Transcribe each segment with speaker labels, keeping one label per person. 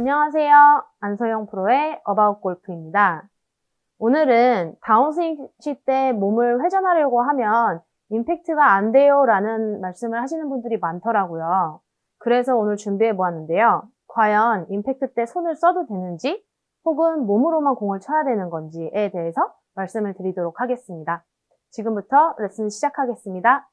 Speaker 1: 안녕하세요. 안소영 프로의 어바웃 골프입니다. 오늘은 다운스윙 때 몸을 회전하려고 하면 임팩트가 안 돼요 라는 말씀을 하시는 분들이 많더라고요. 그래서 오늘 준비해 보았는데요. 과연 임팩트 때 손을 써도 되는지 혹은 몸으로만 공을 쳐야 되는 건지에 대해서 말씀을 드리도록 하겠습니다. 지금부터 레슨 시작하겠습니다.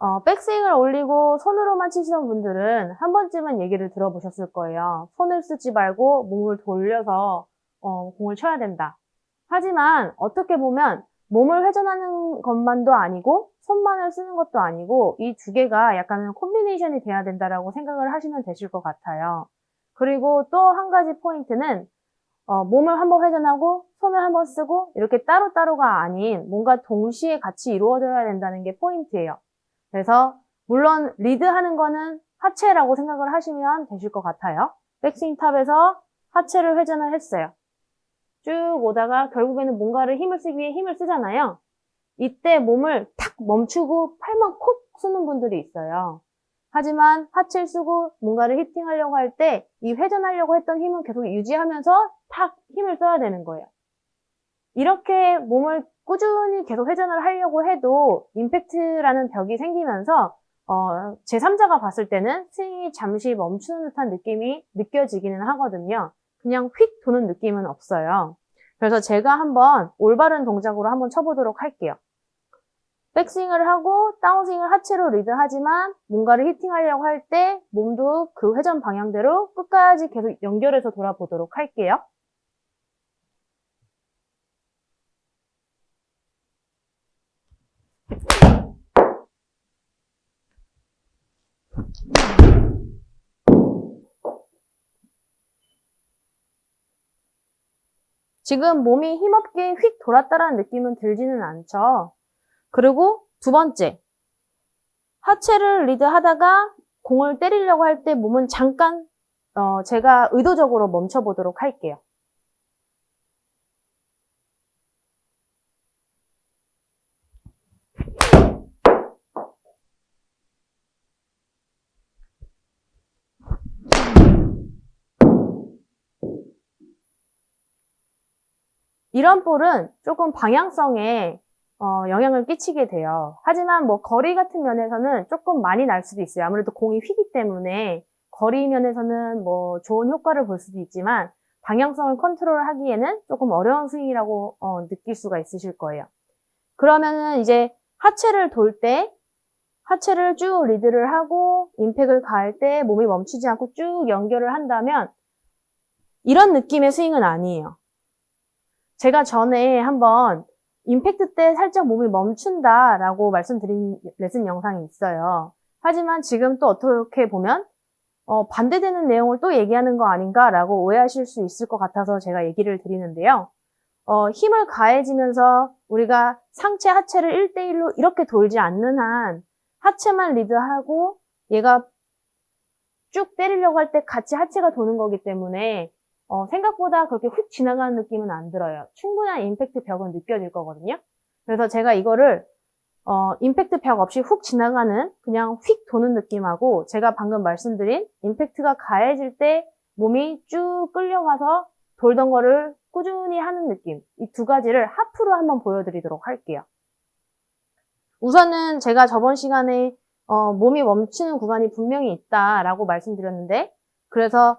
Speaker 1: 어, 백스윙을 올리고 손으로만 치시는 분들은 한 번쯤은 얘기를 들어보셨을 거예요. 손을 쓰지 말고 몸을 돌려서 어, 공을 쳐야 된다. 하지만 어떻게 보면 몸을 회전하는 것만도 아니고 손만을 쓰는 것도 아니고 이 두 개가 약간은 콤비네이션이 돼야 된다라고 생각을 하시면 되실 것 같아요. 그리고 또 한 가지 포인트는 어, 몸을 한번 회전하고 손을 한번 쓰고 이렇게 따로따로가 아닌 뭔가 동시에 같이 이루어져야 된다는 게 포인트예요. 그래서 물론 리드하는 거는 하체라고 생각을 하시면 되실 것 같아요. 백스윙 탑에서 하체를 회전을 했어요. 쭉 오다가 결국에는 뭔가를 힘을 쓰기 위해 힘을 쓰잖아요. 이때 몸을 탁 멈추고 팔만 콕 쓰는 분들이 있어요. 하지만 하체를 쓰고 뭔가를 히팅하려고 할 때 이 회전하려고 했던 힘은 계속 유지하면서 탁 힘을 써야 되는 거예요. 이렇게 몸을 꾸준히 계속 회전을 하려고 해도 임팩트라는 벽이 생기면서 어, 제3자가 봤을 때는 스윙이 잠시 멈추는 듯한 느낌이 느껴지기는 하거든요. 그냥 휙 도는 느낌은 없어요. 그래서 제가 한번 올바른 동작으로 한번 쳐보도록 할게요. 백스윙을 하고 다운스윙을 하체로 리드하지만 뭔가를 히팅하려고 할 때 몸도 그 회전 방향대로 끝까지 계속 연결해서 돌아보도록 할게요. 지금 몸이 힘없게 휙 돌았다라는 느낌은 들지는 않죠. 그리고 두 번째, 하체를 리드하다가 공을 때리려고 할 때 몸은 잠깐 어, 제가 의도적으로 멈춰보도록 할게요. 이런 볼은 조금 방향성에 어, 영향을 끼치게 돼요. 하지만 뭐 거리 같은 면에서는 조금 많이 날 수도 있어요. 아무래도 공이 휘기 때문에 거리 면에서는 뭐 좋은 효과를 볼 수도 있지만 방향성을 컨트롤하기에는 조금 어려운 스윙이라고 어, 느낄 수가 있으실 거예요. 그러면은 이제 하체를 돌 때 하체를 쭉 리드를 하고 임팩을 가할 때 몸이 멈추지 않고 쭉 연결을 한다면 이런 느낌의 스윙은 아니에요. 제가 전에 한번 임팩트 때 살짝 몸이 멈춘다라고 말씀드린 레슨 영상이 있어요. 하지만 지금 또 어떻게 보면 어, 반대되는 내용을 또 얘기하는 거 아닌가라고 오해하실 수 있을 것 같아서 제가 얘기를 드리는데요. 어, 힘을 가해지면서 우리가 상체 하체를 1대1로 이렇게 돌지 않는 한 하체만 리드하고 얘가 쭉 때리려고 할 때 같이 하체가 도는 거기 때문에 어, 생각보다 그렇게 훅 지나가는 느낌은 안 들어요. 충분한 임팩트 벽은 느껴질 거거든요. 그래서 제가 이거를 어, 임팩트 벽 없이 훅 지나가는 그냥 휙 도는 느낌하고 제가 방금 말씀드린 임팩트가 가해질 때 몸이 쭉 끌려가서 돌던 거를 꾸준히 하는 느낌 이 두 가지를 하프로 한번 보여드리도록 할게요. 우선은 제가 저번 시간에 어, 몸이 멈추는 구간이 분명히 있다라고 말씀드렸는데 그래서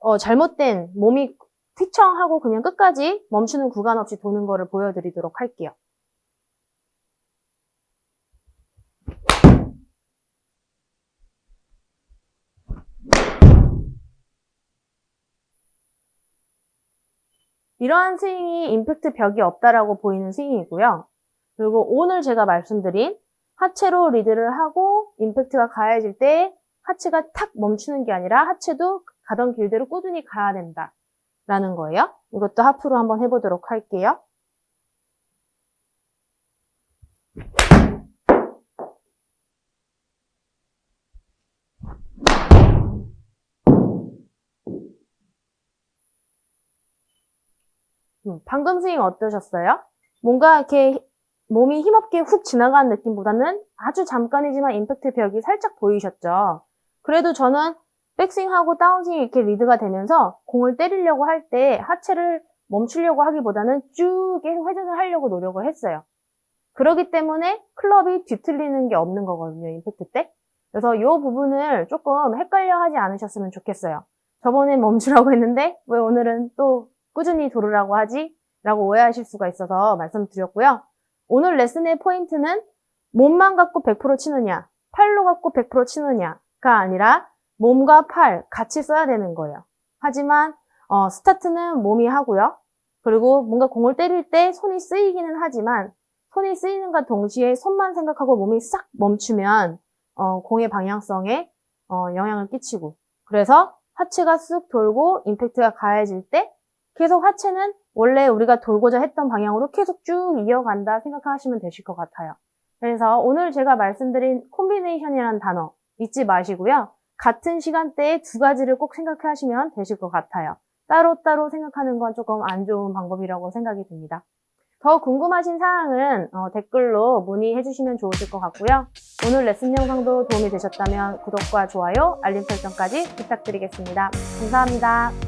Speaker 1: 어, 잘못된 몸이 휘청하고 그냥 끝까지 멈추는 구간 없이 도는 거를 보여드리도록 할게요. 이러한 스윙이 임팩트 벽이 없다라고 보이는 스윙이고요. 그리고 오늘 제가 말씀드린 하체로 리드를 하고 임팩트가 가해질 때 하체가 탁 멈추는 게 아니라 하체도 가던 길대로 꾸준히 가야 된다. 라는 거예요. 이것도 하프로 한번 해보도록 할게요. 음, 방금 스윙 어떠셨어요? 뭔가 이렇게 몸이 힘없게 훅 지나가는 느낌보다는 아주 잠깐이지만 임팩트 벽이 살짝 보이셨죠? 그래도 저는 백스윙하고 다운스윙 이렇게 리드가 되면서 공을 때리려고 할 때 하체를 멈추려고 하기보다는 쭉 회전을 하려고 노력을 했어요. 그렇기 때문에 클럽이 뒤틀리는 게 없는 거거든요, 임팩트 때. 그래서 이 부분을 조금 헷갈려 하지 않으셨으면 좋겠어요. 저번엔 멈추라고 했는데 왜 오늘은 또 꾸준히 돌으라고 하지? 라고 오해하실 수가 있어서 말씀드렸고요. 오늘 레슨의 포인트는 몸만 갖고 100% 치느냐, 팔로 갖고 100% 치느냐가 아니라 몸과 팔 같이 써야 되는 거예요. 하지만 어, 스타트는 몸이 하고요. 그리고 뭔가 공을 때릴 때 손이 쓰이기는 하지만 손이 쓰이는과 동시에 손만 생각하고 몸이 싹 멈추면 어, 공의 방향성에 어, 영향을 끼치고 그래서 하체가 쑥 돌고 임팩트가 가해질 때 계속 하체는 원래 우리가 돌고자 했던 방향으로 계속 쭉 이어간다 생각하시면 되실 것 같아요. 그래서 오늘 제가 말씀드린 콤비네이션이라는 단어 잊지 마시고요. 같은 시간대에 두 가지를 꼭 생각하시면 되실 것 같아요. 따로따로 생각하는 건 조금 안 좋은 방법이라고 생각이 듭니다. 더 궁금하신 사항은 어, 댓글로 문의해 주시면 좋으실 것 같고요. 오늘 레슨 영상도 도움이 되셨다면 구독과 좋아요, 알림 설정까지 부탁드리겠습니다. 감사합니다.